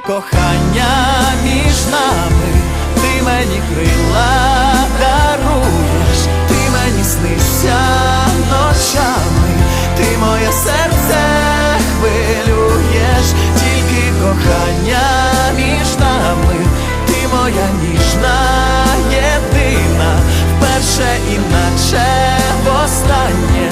Кохання між нами, ти мені крила даруєш, ти мені снишся ночами, ти моє серце хвилюєш, тільки кохання між нами, ти моя ніжна єдина, вперше іначе востаннє,